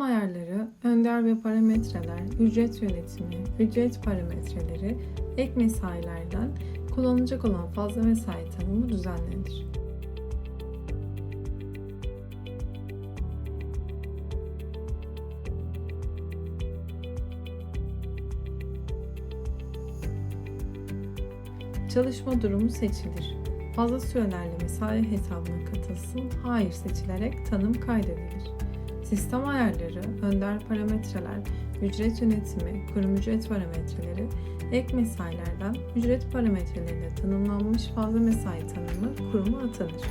Sistem ayarları, önder ve parametreler, ücret yönetimi, ücret parametreleri, ek mesailerden kullanılacak olan fazla mesai tanımı düzenlenir. Çalışma durumu seçilir. Fazla sürelerle mesai hesabına katılsın, hayır seçilerek tanım kaydedilir. Sistem ayarları, önder parametreler, ücret yönetimi, kurum ücret parametreleri, ek mesailerden ücret parametreleriyle tanımlanmış fazla mesai tanımı kuruma atanır.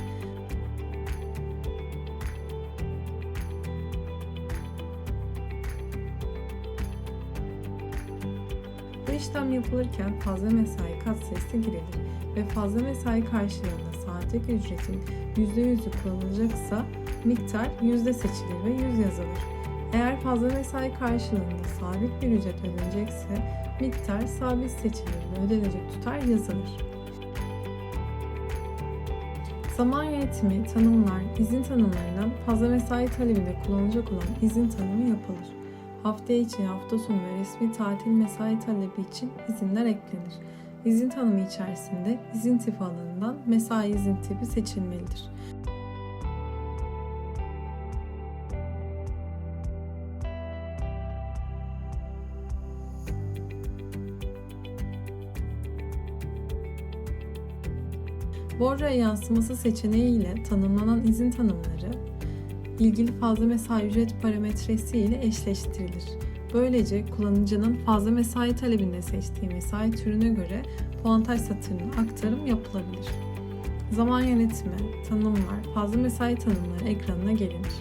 Bu işlem yapılırken fazla mesai katsayısı girilir ve fazla mesai karşılığında saatlik ücretin %100'ü kullanılacaksa miktar yüzde seçilir ve yüz yazılır. Eğer fazla mesai karşılığında sabit bir ücret ödenecekse miktar sabit seçilir ve ödenecek tutar yazılır. Zaman yönetimi, tanımlar, izin tanımlarından fazla mesai talebinde kullanılacak olan izin tanımı yapılır. Hafta içi, hafta sonu ve resmi tatil mesai talebi için izinler eklenir. İzin tanımı içerisinde izin tipi alanından mesai izin tipi seçilmelidir. Borra yansıması seçeneği ile tanımlanan izin tanımları ilgili fazla mesai ücret parametresi ile eşleştirilir. Böylece kullanıcının fazla mesai talebinde seçtiği mesai türüne göre puantaj satırına aktarım yapılabilir. Zaman yönetimi, tanımlar, fazla mesai tanımları ekranına gelinir.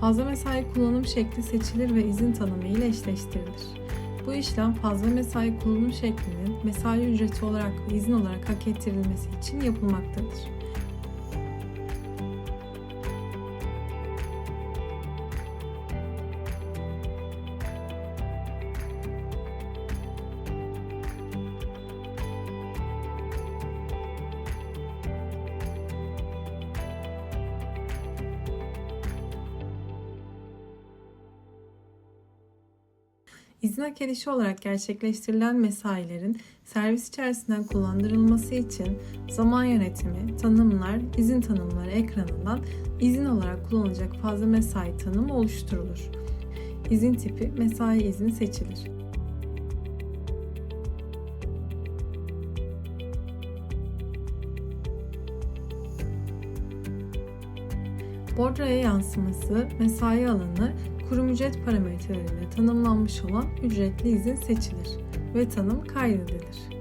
Fazla mesai kullanım şekli seçilir ve izin tanımı ile eşleştirilir. Bu işlem fazla mesai kullanım şeklinin mesai ücreti olarak ve izin olarak hak ettirilmesi için yapılmaktadır. İzin hak edişi olarak gerçekleştirilen mesailerin servis içerisinden kullandırılması için zaman yönetimi, tanımlar, izin tanımları ekranından izin olarak kullanılacak fazla mesai tanımı oluşturulur. İzin tipi mesai izni seçilir. Bordraya yansıması, mesai alanı, kurum ücret parametreleriyle tanımlanmış olan ücretli izin seçilir ve tanım kaydedilir.